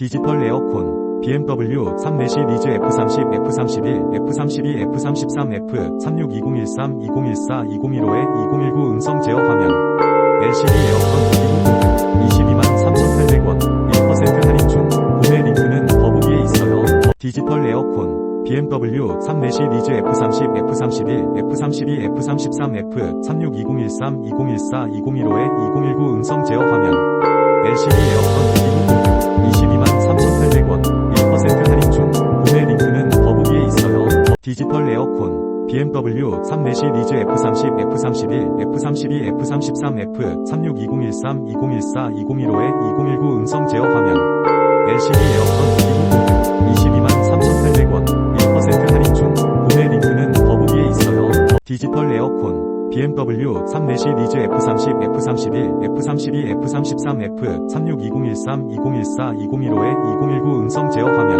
디지털 에어컨, BMW 3내시 리즈 F30, F31, F32, F33, F36 2013, 2014, 2015에 2019 음성 제어 화면. LCD 에어컨 22만 3,800원, 1% 할인 중. 구매 링크는 더보기에 있어요. 디지털 에어컨, BMW 3내시 리즈 F30, F31, F32, F33, F36 2013, 2014, 2015에 2019 음성 제어 화면. LCD 에어컨 디지털 에어컨, BMW 3내시 리즈 F30, F31, F32, F33, F36 2013, 2014, 2015에 2019 음성 제어 화면. LCD 에어컨 22만 3,800원, 1% 할인 중. 구매 링크는 더보기에 있어요. 디지털 에어컨, BMW 3내시 리즈 F30, F31, F32, F33, F36 2013, 2014, 2015에 2019 음성 제어 화면.